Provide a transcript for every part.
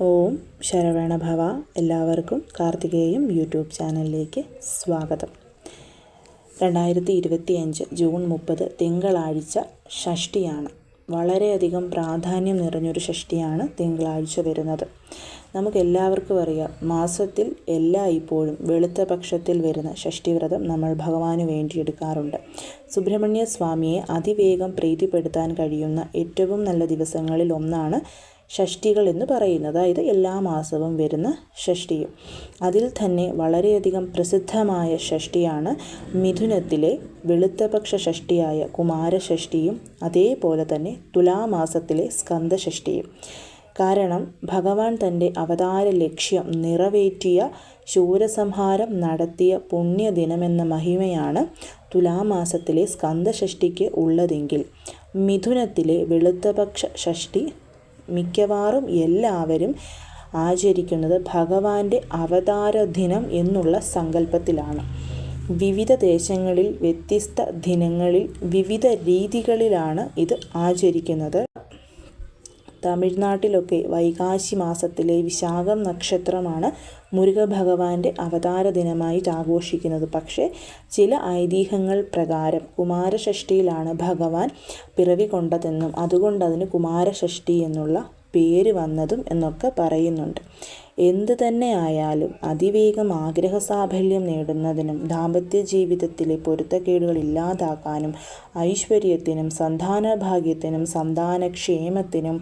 ഓം ശരവണഭവ എല്ലാവർക്കും കാർത്തികേയം യൂട്യൂബ് ചാനലിലേക്ക് സ്വാഗതം. രണ്ടായിരത്തി ഇരുപത്തി അഞ്ച് ജൂൺ മുപ്പത് തിങ്കളാഴ്ച ഷഷ്ടിയാണ്. വളരെയധികം പ്രാധാന്യം നിറഞ്ഞൊരു ഷഷ്ടിയാണ് തിങ്കളാഴ്ച വരുന്നത്. നമുക്കെല്ലാവർക്കും അറിയാം മാസത്തിൽ എല്ലാ ഇപ്പോഴും വെളുത്ത പക്ഷത്തിൽ വരുന്ന ഷഷ്ടിവ്രതം നമ്മൾ ഭഗവാന് വേണ്ടി എടുക്കാറുണ്ട് സുബ്രഹ്മണ്യ സ്വാമിയെ അതിവേഗം പ്രീതിപ്പെടുത്താൻ കഴിയുന്ന ഏറ്റവും നല്ല ദിവസങ്ങളിൽ ഒന്നാണ് ഷഷ്ടികൾ എന്ന് പറയുന്നത്. അതായത് എല്ലാ മാസവും വരുന്ന ഷഷ്ടിയും. അതിൽ തന്നെ വളരെയധികം പ്രസിദ്ധമായ ഷഷ്ടിയാണ് മിഥുനത്തിലെ വെളുത്തപക്ഷ ഷഷ്ടിയായ കുമാരഷഷ്ടിയും അതേപോലെ തന്നെ തുലാമാസത്തിലെ സ്കന്ദഷഷ്ടിയും കാരണം ഭഗവാൻ തന്റെ അവതാര ലക്ഷ്യം നിറവേറ്റിയ ശൂരസംഹാരം നടത്തിയ പുണ്യദിനമെന്ന മഹിമയാണ് തുലാമാസത്തിലെ സ്കന്ദഷഷ്ടിക്ക് ഉള്ളതെങ്കിൽ മിഥുനത്തിലെ വെളുത്തപക്ഷ ഷഷ്ടി മിക്കവാറും എല്ലാവരും ആചരിക്കുന്നത് ഭഗവാന്റെ അവതാര ദിനം എന്നുള്ള സങ്കല്പത്തിലാണ്. വിവിധ ദേശങ്ങളിൽ വ്യത്യസ്ത ദിനങ്ങളിൽ വിവിധ രീതികളിലാണ് ഇത് ആചരിക്കുന്നത്. തമിഴ്നാട്ടിലൊക്കെ വൈകാശി മാസത്തിലെ വിശാഖം നക്ഷത്രമാണ് മുരുക ഭഗവാന്റെ അവതാര ദിനമായിട്ട് ആഘോഷിക്കുന്നത്. പക്ഷേ ചില ഐതിഹ്യങ്ങൾ പ്രകാരം കുമാരഷഷ്ടിയിലാണ് ഭഗവാൻ പിറവി കൊണ്ടതെന്നും അതുകൊണ്ട് അതിന് കുമാരഷഷ്ടി എന്നുള്ള പേര് വന്നതും എന്നൊക്കെ പറയുന്നുണ്ട്. എന്തു തന്നെ ആയാലും അതിവേഗം ആഗ്രഹസാഫല്യം നേടുന്നതിനും ദാമ്പത്യ ജീവിതത്തിലെ പൊരുത്തക്കേടുകൾ ഇല്ലാതാക്കാനും ഐശ്വര്യത്തിനും സന്താനഭാഗ്യത്തിനും സന്താനക്ഷേമത്തിനും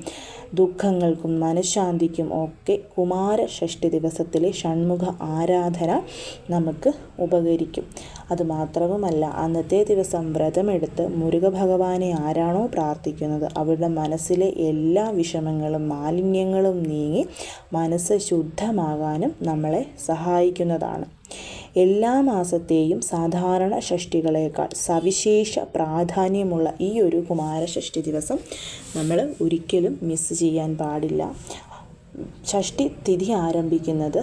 ദുഃഖങ്ങൾക്കും മനഃശാന്തിക്കും ഒക്കെ കുമാരഷഷ്ടി ദിവസത്തിലെ ഷൺമുഖ ആരാധന നമുക്ക് ഉപകരിക്കും. അതുമാത്രവുമല്ല അന്നത്തെ ദിവസം വ്രതമെടുത്ത് മുരുക ഭഗവാനെ ആരാണോ പ്രാർത്ഥിക്കുന്നത് അവരുടെ മനസ്സിലെ എല്ലാ വിഷമങ്ങളും മാലിന്യങ്ങളും നീങ്ങി മനസ്സ് ശുദ്ധമാകാനും നമ്മളെ സഹായിക്കുന്നതാണ്. എല്ലാ മാസത്തെയും സാധാരണ ഷഷ്ടികളേക്കാൾ സവിശേഷ പ്രാധാന്യമുള്ള ഈ ഒരു കുമാരഷഷ്ടി ദിവസം നമ്മൾ ഒരിക്കലും മിസ് ചെയ്യാൻ പാടില്ല. ഷഷ്ടി തിഥി ആരംഭിക്കുന്നത്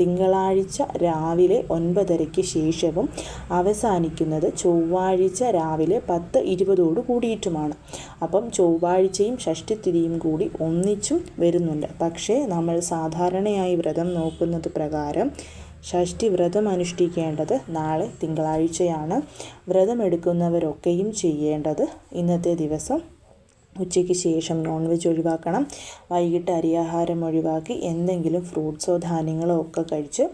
തിങ്കളാഴ്ച രാവിലെ ഒൻപതരയ്ക്ക് ശേഷവും അവസാനിക്കുന്നത് ചൊവ്വാഴ്ച രാവിലെ പത്ത് ഇരുപതോട് കൂടിയിട്ടുമാണ്. അപ്പം ചൊവ്വാഴ്ചയും ഷഷ്ടിത്തിഥിയും കൂടി ഒന്നിച്ചും വരുന്നുണ്ട്. പക്ഷേ നമ്മൾ സാധാരണയായി വ്രതം നോക്കുന്നത് പ്രകാരം ഷഷ്ടി വ്രതം അനുഷ്ഠിക്കേണ്ടത് നാളെ തിങ്കളാഴ്ചയാണ്. വ്രതമെടുക്കുന്നവരൊക്കെയും ചെയ്യേണ്ടത് ഇന്നത്തെ ദിവസം ഉച്ചയ്ക്ക് ശേഷം നോൺ വെജ് ഒഴിവാക്കണം. വൈകിട്ട് അരിയാഹാരം ഒഴിവാക്കി എന്തെങ്കിലും ഫ്രൂട്ട്സോ ധാന്യങ്ങളോ ഒക്കെ കഴിച്ച്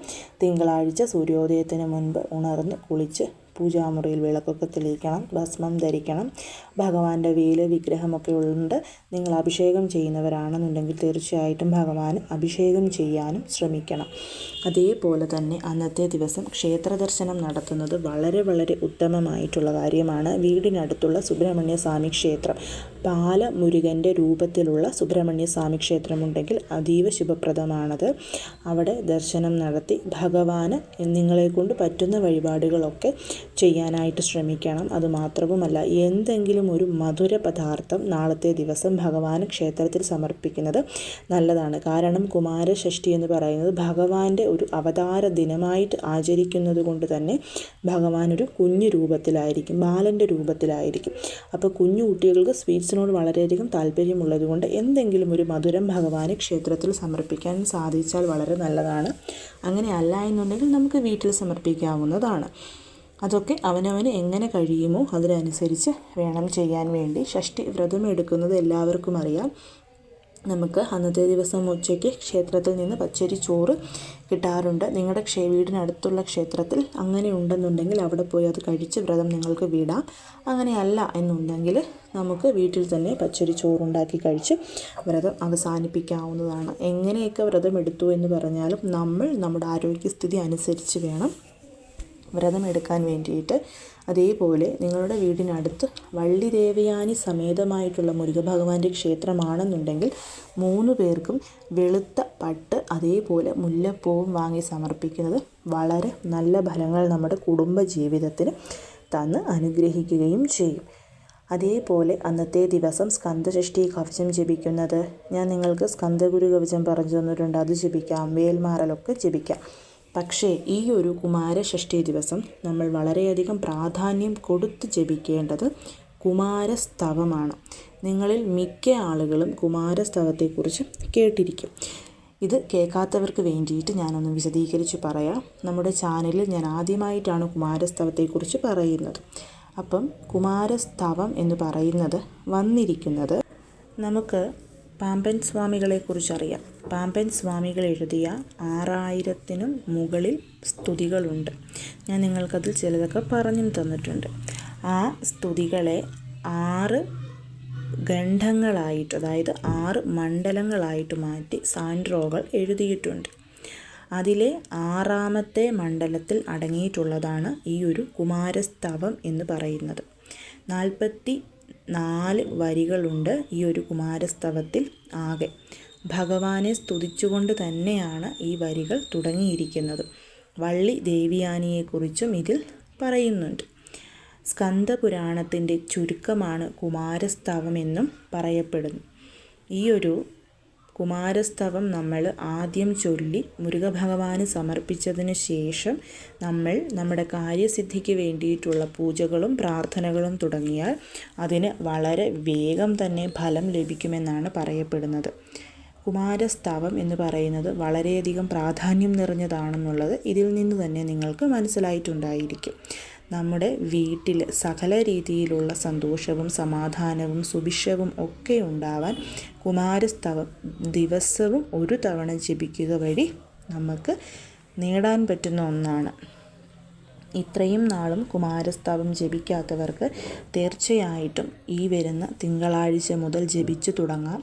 തിങ്കളാഴ്ച സൂര്യോദയത്തിന് മുൻപ് ഉണർന്ന് കുളിച്ച് പൂജാമുറിയിൽ വിളക്കൊക്കെ തെളിയിക്കണം ഭസ്മം ധരിക്കണം. ഭഗവാന്റെ വേൽ വിഗ്രഹമൊക്കെ ഉണ്ട് നിങ്ങൾ അഭിഷേകം ചെയ്യുന്നവരാണെന്നുണ്ടെങ്കിൽ തീർച്ചയായിട്ടും ഭഗവാന് അഭിഷേകം ചെയ്യാനും ശ്രമിക്കണം. അതേപോലെ തന്നെ അന്നത്തെ ദിവസം ക്ഷേത്ര ദർശനം നടത്തുന്നത് വളരെ വളരെ ഉത്തമമായിട്ടുള്ള കാര്യമാണ്. വീടിനടുത്തുള്ള സുബ്രഹ്മണ്യ സ്വാമി ക്ഷേത്രം. പാല മുരുകന്റെ രൂപത്തിലുള്ള സുബ്രഹ്മണ്യ സ്വാമി ക്ഷേത്രമുണ്ടെങ്കിൽ അതീവ ശുഭപ്രദമാണത്. അവിടെ ദർശനം നടത്തി ഭഗവാന് നിങ്ങളെ കൊണ്ട് പറ്റുന്ന വഴിപാടുകളൊക്കെ ചെയ്യാനായിട്ട് ശ്രമിക്കണം. അതുമാത്രവുമല്ല എന്തെങ്കിലും ഒരു മധുര പദാർത്ഥം നാളത്തെ ദിവസം ഭഗവാന് ക്ഷേത്രത്തിൽ സമർപ്പിക്കുന്നത് നല്ലതാണ്. കാരണം കുമാരഷഷ്ടി എന്ന് പറയുന്നത് ഭഗവാന്റെ ഒരു അവതാര ദിനമായിട്ട് ആചരിക്കുന്നത് കൊണ്ട് തന്നെ ഭഗവാൻ ഒരു കുഞ്ഞു രൂപത്തിലായിരിക്കും ബാലന്റെ രൂപത്തിലായിരിക്കും. അപ്പോൾ കുഞ്ഞു കുട്ടികൾക്ക് സ്വീറ്റ്സിനോട് വളരെയധികം താല്പര്യമുള്ളത് കൊണ്ട് എന്തെങ്കിലും ഒരു മധുരം ഭഗവാന് ക്ഷേത്രത്തിൽ സമർപ്പിക്കാൻ സാധിച്ചാൽ വളരെ നല്ലതാണ്. അങ്ങനെ അല്ല എന്നുണ്ടെങ്കിൽ നമുക്ക് വീട്ടിൽ സമർപ്പിക്കാവുന്നതാണ്. അതൊക്കെ അവനവന് എങ്ങനെ കഴിയുമോ അതിനനുസരിച്ച് വേണം ചെയ്യാൻ വേണ്ടി. ഷഷ്ടി വ്രതം എടുക്കുന്നത് എല്ലാവർക്കും അറിയാം. നമുക്ക് അന്നത്തെ ദിവസം ഉച്ചയ്ക്ക് ക്ഷേത്രത്തിൽ നിന്ന് പച്ചരി ചോറ് കിട്ടാറുണ്ട്. നിങ്ങളുടെ ക്ഷേ വീടിനടുത്തുള്ള ക്ഷേത്രത്തിൽ അങ്ങനെ ഉണ്ടെന്നുണ്ടെങ്കിൽ അവിടെ പോയി അത് കഴിച്ച് വ്രതം നിങ്ങൾക്ക് വിടാം. അങ്ങനെയല്ല എന്നുണ്ടെങ്കിൽ നമുക്ക് വീട്ടിൽ തന്നെ പച്ചരി ചോറുണ്ടാക്കി കഴിച്ച് വ്രതം അവസാനിപ്പിക്കാവുന്നതാണ്. എങ്ങനെയൊക്കെ വ്രതം എടുത്തു എന്ന് പറഞ്ഞാലും നമ്മൾ നമ്മുടെ ആരോഗ്യസ്ഥിതി അനുസരിച്ച് വേണം വ്രതം എടുക്കാൻ വേണ്ടിയിട്ട് അതേപോലെ നിങ്ങളുടെ വീടിനടുത്ത് വള്ളി ദേവയാനി സമേതമായിട്ടുള്ള മുരുകഭഗവാന്റെ ക്ഷേത്രമാണെന്നുണ്ടെങ്കിൽ മൂന്ന് പേർക്കും വെളുത്ത പട്ട് അതേപോലെ മുല്ലപ്പൂവും വാങ്ങി സമർപ്പിക്കുന്നത് വളരെ നല്ല ഫലങ്ങൾ നമ്മുടെ കുടുംബ ജീവിതത്തിന് തന്ന് അനുഗ്രഹിക്കുകയും ചെയ്യും. അതേപോലെ അന്നത്തെ ദിവസം സ്കന്ദഷഷ്ടി കവചം ജപിക്കുന്നത്. ഞാൻ നിങ്ങൾക്ക് സ്കന്ധഗുരു കവചം പറഞ്ഞു തന്നിട്ടുണ്ട്. അത് ജപിക്കാം. വേൽമാറലൊക്കെ ജപിക്കാം. പക്ഷേ ഈ ഒരു കുമാരഷഷ്ഠി ദിവസം നമ്മൾ വളരെയധികം പ്രാധാന്യം കൊടുത്ത് ജപിക്കേണ്ടത് കുമാരസ്തവമാണ്. നിങ്ങളിൽ മിക്ക ആളുകളും കുമാരസ്തവത്തെക്കുറിച്ച് കേട്ടിരിക്കും. ഇത് കേൾക്കാത്തവർക്ക് വേണ്ടിയിട്ട് ഞാനൊന്ന് വിശദീകരിച്ച് പറയാം. നമ്മുടെ ചാനലിൽ ഞാൻ ആദ്യമായിട്ടാണ് കുമാരസ്തവത്തെക്കുറിച്ച് പറയുന്നത്. അപ്പം കുമാരസ്തവം എന്ന് പറയുന്നത് വന്നിരിക്കുന്നത് നമുക്ക് പാമ്പൻ സ്വാമികളെക്കുറിച്ചറിയാം. പാമ്പൻ സ്വാമികൾ എഴുതിയ ആറായിരത്തിനും മുകളിൽ സ്തുതികളുണ്ട്. ഞാൻ നിങ്ങൾക്കതിൽ ചിലതൊക്കെ പറഞ്ഞും തന്നിട്ടുണ്ട്. ആ സ്തുതികളെ ആറ് ഖണ്ഡങ്ങളായിട്ട് അതായത് ആറ് മണ്ഡലങ്ങളായിട്ട് മാറ്റി സാൻഡ്രോകൾ എഴുതിയിട്ടുണ്ട്. അതിലെ ആറാമത്തെ മണ്ഡലത്തിൽ അടങ്ങിയിട്ടുള്ളതാണ് ഈ ഒരു കുമാരസ്തവം എന്ന് പറയുന്നത്. നാൽപ്പത്തി നാല് വരികളുണ്ട് ഈ ഒരു കുമാരസ്തവത്തിൽ ആകെ. ഭഗവാനെ സ്തുതിച്ചുകൊണ്ട് തന്നെയാണ് ഈ വരികൾ തുടങ്ങിയിരിക്കുന്നത്. വള്ളി ദേവിയാനിയെക്കുറിച്ചും ഇതിൽ പറയുന്നുണ്ട്. സ്കന്ദപുരാണത്തിന്റെ ചുരുക്കമാണ് കുമാരസ്തവമെന്നും പറയപ്പെടുന്നു. ഈ ഒരു കുമാരസ്തവം നമ്മൾ ആദ്യം ചൊല്ലി മുരുകഭഗവാന് സമർപ്പിച്ചതിന് ശേഷം നമ്മൾ നമ്മുടെ കാര്യസിദ്ധിക്ക് വേണ്ടിയിട്ടുള്ള പൂജകളും പ്രാർത്ഥനകളും തുടങ്ങിയാൽ അതിന് വളരെ വേഗം തന്നെ ഫലം ലഭിക്കുമെന്നാണ് പറയപ്പെടുന്നത്. കുമാരസ്തവം എന്ന് പറയുന്നത് വളരെയധികം പ്രാധാന്യം നിറഞ്ഞതാണെന്നുള്ളത് ഇതിൽ നിന്ന് തന്നെ നിങ്ങൾക്ക് മനസ്സിലായിട്ടുണ്ടായിരിക്കും. നമ്മുടെ വീട്ടിൽ സകല രീതിയിലുള്ള സന്തോഷവും സമാധാനവും സുഭിക്ഷവും ഒക്കെ ഉണ്ടാവാൻ കുമാരസ്തവം ദിവസവും ഒരു തവണ ജപിക്കുക വഴി നമുക്ക് നേടാൻ പറ്റുന്ന ഒന്നാണ്. ഇത്രയും നാളും കുമാരസ്തവം ജപിക്കാത്തവർക്ക് തീർച്ചയായിട്ടും ഈ വരുന്ന തിങ്കളാഴ്ച മുതൽ ജപിച്ചു തുടങ്ങാം.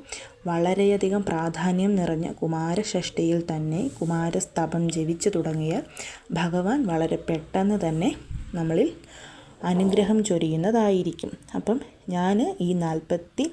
വളരെയധികം പ്രാധാന്യം നിറഞ്ഞ കുമാരഷഷ്ടിയിൽ തന്നെ കുമാരസ്തവം ജപിച്ചു തുടങ്ങിയാൽ ഭഗവാൻ വളരെ പെട്ടെന്ന് തന്നെ നമ്മളിൽ അനുഗ്രഹം ചൊരിയുന്നതായിരിക്കും. അപ്പം ഞാൻ ഈ നാൽപ്പത്തി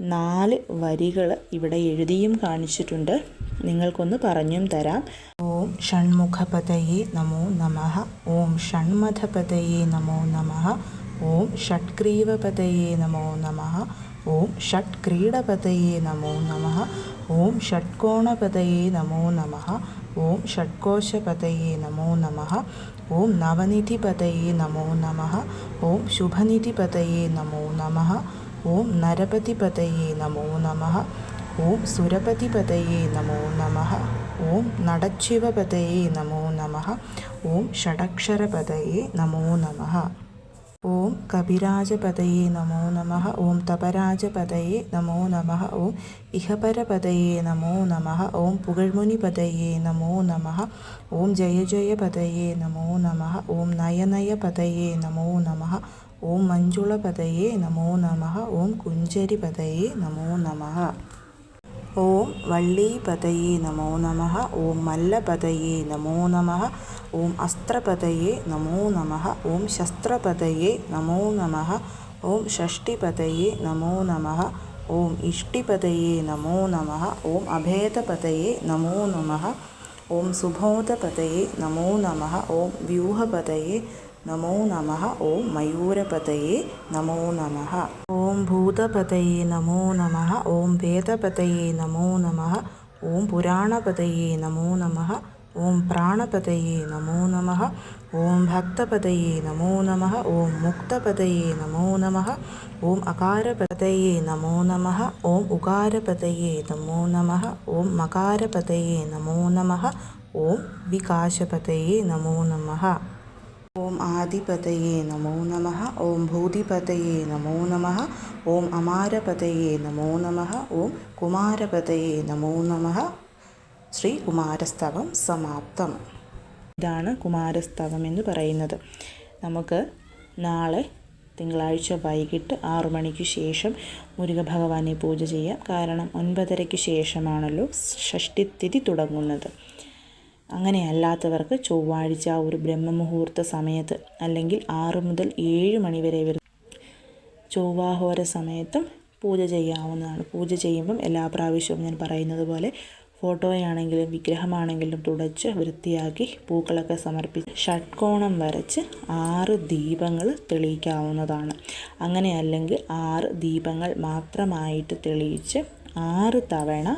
നാല് വരികൾ ഇവിടെ എഴുതിയും കാണിച്ചിട്ടുണ്ട്. നിങ്ങൾക്കൊന്ന് പറഞ്ഞും തരാം. ഓം ഷൺമുഖപതയെ നമോ നമ. ഓം ഷൺമഥപതയെ നമോ നമ. ഓം ഷട്ഗ്രീവപതയെ നമോ നമ. ഓം ഷട്ക്രീഡപതയെ നമോ നമ. ഓം ഷട്കോണപതയെ നമോ നമ. ഓം ഷഡ്കോശപതയേ നമോ നമ. ഓം നവനിധിപതയേ നമോ നമ. ഓം ശുഭനിധിപതയേ നമോ നമ. ഓം നരപതിപതയേ നമോ നമ. ഓം സുരപതിപതയേ നമോ നമ. ഓം നടശിവപതയേ നമോ നമ. ഓം ഷടക്ഷരപതയേ നമോ നമ. ഓം കപിരാജപതയെ നമോ നമ ഓം തപരാജപതയെ നമോ നമ ഓം ഇഹപരപതയെ നമോ നമ ഓം പുകഴ്മുനിപതയെ നമോ നമ ഓം ജയ ജയ പതയെ നമോ നമ ഓം നയനയപതയെ നമോ നമ ഓം മഞ്ജുളപതയെ നമോ നമ ഓം കുഞ്ചരിപതയെ നമോ നമ ഓം വള്ളീപതയെ നമോ നമ ഓം മല്ലപതയെ നമോ നമ ഓം അസ്ത്രപതയെ നമോ നമ ഓം ശസ്ത്രപതയെ നമോ നമ ഓം ഷഷ്ടിപതയെ നമോ നമ ഓം ഇഷ്ടിപതയെ നമോ നമ ഓം അഭേദപതയെ നമോ നമ ഓം സുബോധപതയെ നമോ നമ ഓം വ്യൂഹപതയെ നമോ നമ ഓം മയൂരപതയേ നമോ നമ ഓം ഭൂതപതയേ നമോ നമ ഓം വേദപതയേ നമോ നമ ഓം പുരാണപതയേ നമോ നമ ഓം പ്രാണപതയേ നമോ നമ ഓം ഭക്തപതയേ നമോ നമ ഓം മുക്തപതയേ നമോ നമ ഓം അകാരപതയേ നമോ നമ ഓം ഉകാരപതയേ നമോ നമ ഓം മകാരപതയേ നമോ നമ ഓം വികാശപതയേ നമോ നമ ഓം ആദിപതയേ നമോ നമ. ഓം ഭൂതിപതയേ നമോ നമ. ഓം അമാരപതയെ നമോ നമ. ഓം കുമാരപതയേ നമോ നമ. ശ്രീ കുമാരസ്തവം സമാപ്തം. ഇതാണ് കുമാരസ്തവം എന്ന് പറയുന്നത്. നമുക്ക് നാളെ തിങ്കളാഴ്ച വൈകിട്ട് ആറു മണിക്ക് ശേഷം മുരുക ഭഗവാനെ പൂജ ചെയ്യാം. കാരണം ഒൻപതരയ്ക്ക് ശേഷമാണല്ലോ ഷഷ്ടിത്തിഥി തുടങ്ങുന്നത്. അങ്ങനെയല്ലാത്തവർക്ക് ചൊവ്വാഴ്ച ഒരു ബ്രഹ്മമുഹൂർത്ത സമയത്ത് അല്ലെങ്കിൽ ആറ് മുതൽ ഏഴ് മണി വരെ വരും ചൊവ്വാഹോര സമയത്തും പൂജ ചെയ്യാവുന്നതാണ്. പൂജ ചെയ്യുമ്പം എല്ലാ പ്രാവശ്യവും ഞാൻ പറയുന്നത് പോലെ ഫോട്ടോയാണെങ്കിലും വിഗ്രഹമാണെങ്കിലും തുടച്ച് വൃത്തിയാക്കി പൂക്കളൊക്കെ സമർപ്പിച്ച് ഷഡ്കോണം വരച്ച് ആറ് ദീപങ്ങൾ തെളിയിക്കാവുന്നതാണ്. അങ്ങനെ അല്ലെങ്കിൽ ആറ് ദീപങ്ങൾ മാത്രമായിട്ട് തെളിയിച്ച് ആറ് തവണ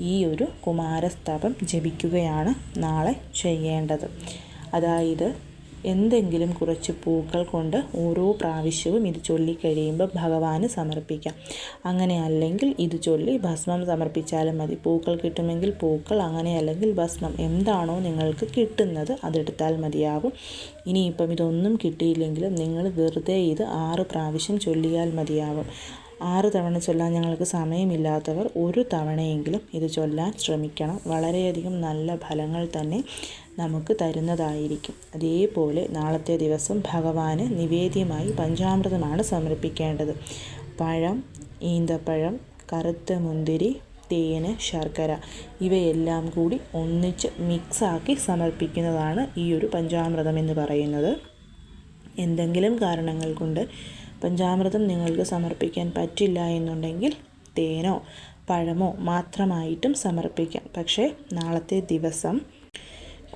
ഈ ഒരു കുമാരസ്തവം ജപിക്കുകയാണ് നാളെ ചെയ്യേണ്ടത്. അതായത് എന്തെങ്കിലും കുറച്ച് പൂക്കൾ കൊണ്ട് ഓരോ പ്രാവശ്യവും ഇത് ചൊല്ലിക്കഴിയുമ്പോൾ ഭഗവാന് സമർപ്പിക്കാം. അങ്ങനെ അല്ലെങ്കിൽ ഇത് ചൊല്ലി ഭസ്മം സമർപ്പിച്ചാലും മതി. പൂക്കൾ കിട്ടുമെങ്കിൽ പൂക്കൾ അങ്ങനെ അല്ലെങ്കിൽ ഭസ്മം. എന്താണോ നിങ്ങൾക്ക് കിട്ടുന്നത് അതെടുത്താൽ മതിയാവും. ഇനിയിപ്പം ഇതൊന്നും കിട്ടിയില്ലെങ്കിലും നിങ്ങൾ വെറുതെ ഇത് ആറ് പ്രാവശ്യം ചൊല്ലിയാൽ മതിയാവും. ആറ് തവണ ചൊല്ലാൻ ഞങ്ങൾക്ക് സമയമില്ലാത്തവർ ഒരു തവണയെങ്കിലും ഇത് ചൊല്ലാൻ ശ്രമിക്കണം. വളരെയധികം നല്ല ഫലങ്ങൾ തന്നെ നമുക്ക് തരുന്നതായിരിക്കും. അതേപോലെ നാളത്തെ ദിവസം ഭഗവാന് നിവേദ്യമായി പഞ്ചാമൃതമാണ് സമർപ്പിക്കേണ്ടത്. പഴം ഈന്തപ്പഴം കറുത്ത മുന്തിരി തേന് ശർക്കര ഇവയെല്ലാം കൂടി ഒന്നിച്ച് മിക്സാക്കി സമർപ്പിക്കുന്നതാണ് ഈ ഒരു പഞ്ചാമൃതം എന്ന് പറയുന്നത്. എന്തെങ്കിലും കാരണങ്ങൾ കൊണ്ട് പഞ്ചാമൃതം നിങ്ങൾക്ക് സമർപ്പിക്കാൻ പറ്റില്ല എന്നുണ്ടെങ്കിൽ തേനോ പഴമോ മാത്രമായിട്ടും സമർപ്പിക്കാം. പക്ഷേ നാളത്തെ ദിവസം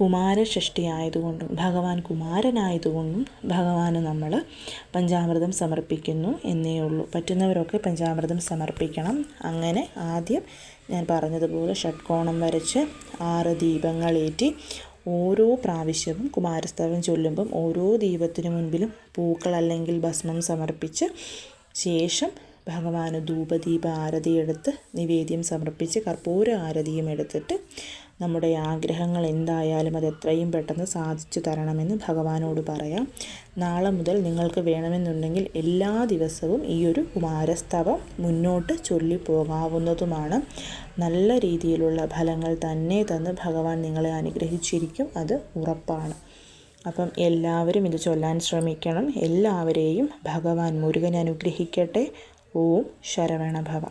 കുമാരഷഷ്ടി ആയതുകൊണ്ടും ഭഗവാൻ കുമാരനായതുകൊണ്ടും ഭഗവാന് നമ്മൾ പഞ്ചാമൃതം സമർപ്പിക്കുന്നു എന്നേ ഉള്ളൂ. പറ്റുന്നവരൊക്കെ പഞ്ചാമൃതം സമർപ്പിക്കണം. അങ്ങനെ ആദ്യം ഞാൻ പറഞ്ഞതുപോലെ ഷഡ്കോണം വരച്ച് ആറ് ദീപങ്ങളേറ്റി ഓരോ പ്രാവശ്യവും കുമാരസ്തവം ചൊല്ലുമ്പം ഓരോ ദീപത്തിനു മുൻപിലും പൂക്കൾ അല്ലെങ്കിൽ ഭസ്മം സമർപ്പിച്ച് ശേഷം ഭഗവാന് ധൂപദീപ ആരതിയെടുത്ത് നിവേദ്യം സമർപ്പിച്ച് കർപ്പൂര ആരതിയും എടുത്തിട്ട് നമ്മുടെ ആഗ്രഹങ്ങൾ എന്തായാലും അത് എത്രയും പെട്ടെന്ന് സാധിച്ചു തരണമെന്ന് ഭഗവാനോട് പറയാം. നാളെ മുതൽ നിങ്ങൾക്ക് വേണമെന്നുണ്ടെങ്കിൽ എല്ലാ ദിവസവും ഈ ഒരു കുമാരസ്തവം മുന്നോട്ട് ചൊല്ലിപ്പോകാവുന്നതുമാണ് നല്ല രീതിയിലുള്ള ഫലങ്ങൾ തന്നെ തന്ന് ഭഗവാൻ നിങ്ങളെ അനുഗ്രഹിച്ചിരിക്കും. അത് ഉറപ്പാണ്. അപ്പം എല്ലാവരും ഇത് ചൊല്ലാൻ ശ്രമിക്കണം. എല്ലാവരെയും ഭഗവാൻ മുരുകൻ അനുഗ്രഹിക്കട്ടെ. ഓം ശരവണഭവ.